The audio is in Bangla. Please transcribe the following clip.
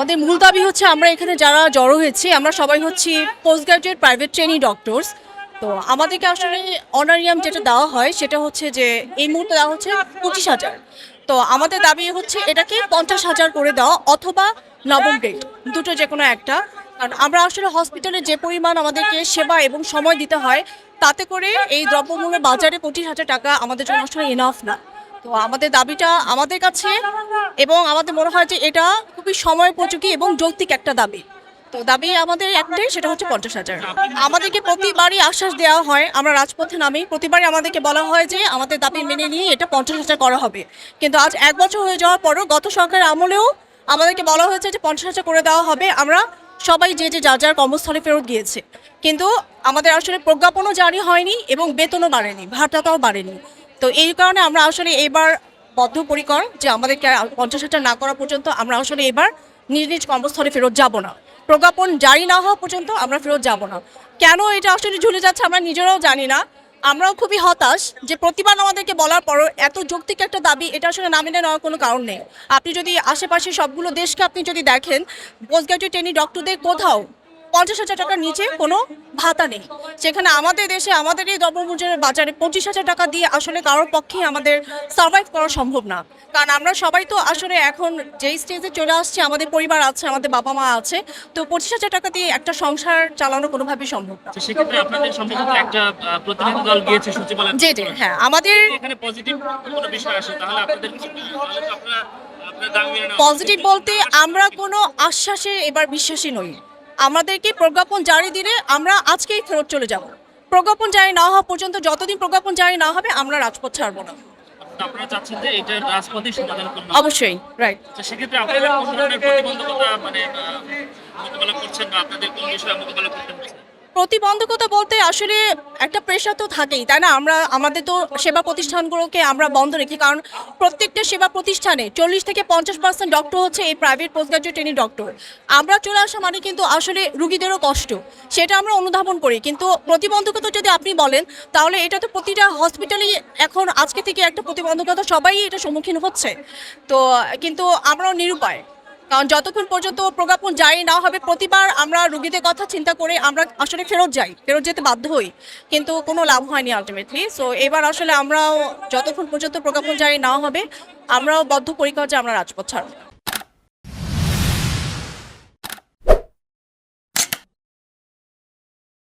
আমাদের মূল দাবি হচ্ছে আমরা এখানে যারা জড়ো হয়েছি, আমরা সবাই হচ্ছি post graduate private training doctors তো আমাদেরকে আসলে অনারিয়াম যেটা দেওয়া হয়, সেটা হচ্ছে যে এই মুহূর্তে দেওয়া হচ্ছে পঁচিশ হাজার। তো আমাদের দাবি হচ্ছে এটাকে পঞ্চাশ হাজার করে দেওয়া অথবা নবম গ্রেড দুটো যে কোনো একটা। কারণ আমরা আসলে হসপিটালে যে পরিমাণ আমাদেরকে সেবা এবং সময় দিতে হয়, তাতে করে এই দ্রব্যমূল্যের বাজারে পঁচিশ হাজার টাকা আমাদের জন্য আসলে এনাফ না। তো আমাদের দাবিটা আমাদের কাছে এবং আমাদের মনে হয় যে এটা খুবই সময় সময়োপযোগী এবং যৌক্তিক একটা দাবি। তো দাবি আমাদের একটাই, সেটা হচ্ছে পঞ্চাশ হাজার। আমাদেরকে প্রতিবারই আশ্বাস দেওয়া হয়, আমরা রাজপথে নামি। প্রতিবারই আমাদেরকে বলা হয় যে আমাদের দাবি মেনে নিয়ে এটা পঞ্চাশ হাজার করা হবে। কিন্তু আজ এক বছর হয়ে যাওয়ার পরও গত সরকারের আমলেও আমাদেরকে বলা হয়েছে যে পঞ্চাশ হাজার করে দেওয়া হবে। আমরা সবাই যে যে যার যার কর্মস্থলে ফেরত গিয়েছে। কিন্তু আমাদের আসলে প্রজ্ঞাপনও জারি হয়নি এবং বেতনও বাড়েনি ভাতাটাও বাড়েনি। তো এই কারণে আমরা আসলে এবার বদ্ধপরিকর যে আমাদেরকে পঞ্চাশ হাজার না করা পর্যন্ত আমরা আসলে এবার নিজ নিজ কর্মস্থলে ফেরত যাব না। প্রজ্ঞাপন জারি না হওয়া পর্যন্ত আমরা ফেরত যাব না। কেন এটা আসলে ঝুলে যাচ্ছে আমরা নিজেরাও জানি না। আমরাও খুবই হতাশ যে প্রতিবার আমাদেরকে বলার পরও এত যৌক্তিক একটা দাবি এটা আসলে না মেনে নেওয়ার কোনো কারণ নেই। আপনি যদি আশেপাশে সবগুলো দেশকে আপনি যদি দেখেন পোস্ট গ্রাজুয়েট ট্রেনিং ডক্টরদের কোথাও পঞ্চাশ হাজার টাকার নিচে কোনো ভাতা নেই। সেখানে আমাদের দেশে আমাদের এই দ্রব্যমূল্যের বাজারে পঁচিশ হাজার টাকা দিয়ে আসলে কারোর পক্ষে আমাদের সার্ভাইভ করা সম্ভব না। কারণ আমরা সবাই তো আসলে এখন যেই স্টেজে চলে আসছে আমাদের পরিবার আছে আমাদের বাবা মা আছে তো পঁচিশ হাজার টাকা দিয়ে একটা সংসার চালানো কোনোভাবেই সম্ভব না। সেক্ষেত্রে আপনাদের সম্ভবত একটা প্রতিনিধি দল গিয়েছে সচিবালয় জি জি হ্যাঁ আমাদের এখানে পজিটিভ কোনো বিষয় আসে? তাহলে আপনাদের আপনারা পজিটিভ বলতে আমরা কোনো আশ্বাসে এবার বিশ্বাসী নই। আমাদেরকে প্রজ্ঞাপন জারি দিলে আমরা আজকেই ফেরত চলে যাব। প্রজ্ঞাপন জারি না হওয়া পর্যন্ত যতদিন প্রজ্ঞাপন জারি না হবে আমরা রাজপথ ছাড়বো না। আপনারা চাচ্ছেন যে এটা রাজপথে সমাধান করবেন অবশ্যই রাইট তো সেক্ষেত্রে আপনারা কোন ধরনের প্রতিবন্ধকতা মানে মোকাবেলা করছেন বা আপনাদের কোন বিষয়ে মোকাবেলা করতে হচ্ছে প্রতিবন্ধকতা বলতে আসলে একটা প্রেশার তো থাকেই, তাই না? আমরা, আমাদের তো সেবা প্রতিষ্ঠানগুলোকে আমরা বন্ধ রাখি, কারণ প্রত্যেকটা সেবা প্রতিষ্ঠানে চল্লিশ থেকে পঞ্চাশ পার্সেন্ট ডক্টর হচ্ছে এই private post graduate training doctor আমরা চলে আসা মানে কিন্তু আসলে রুগীদেরও কষ্ট, সেটা আমরা অনুধাবন করি। কিন্তু প্রতিবন্ধকতা যদি আপনি বলেন, তাহলে এটা তো প্রতিটা হসপিটালেই এখন আজকে থেকে একটা প্রতিবন্ধকতা সবাই এটা সম্মুখীন হচ্ছে। তো, কিন্তু আমরাও নিরুপায়। কারণ যতক্ষণ পর্যন্ত প্রজ্ঞাপন জারি না হবে, প্রতিবার আমরা রুগীদের কথা চিন্তা করে আমরা আসলে ফেরত যাই, ফেরত যেতে বাধ্য হই। কিন্তু কোনো লাভ হয়নি আলটিমেটলি সো এবার আসলে আমরাও যতক্ষণ পর্যন্ত প্রজ্ঞাপন জারি না হবে, আমরাও বদ্ধ পরিকর যে আমরা রাজপথ ছাড়ব।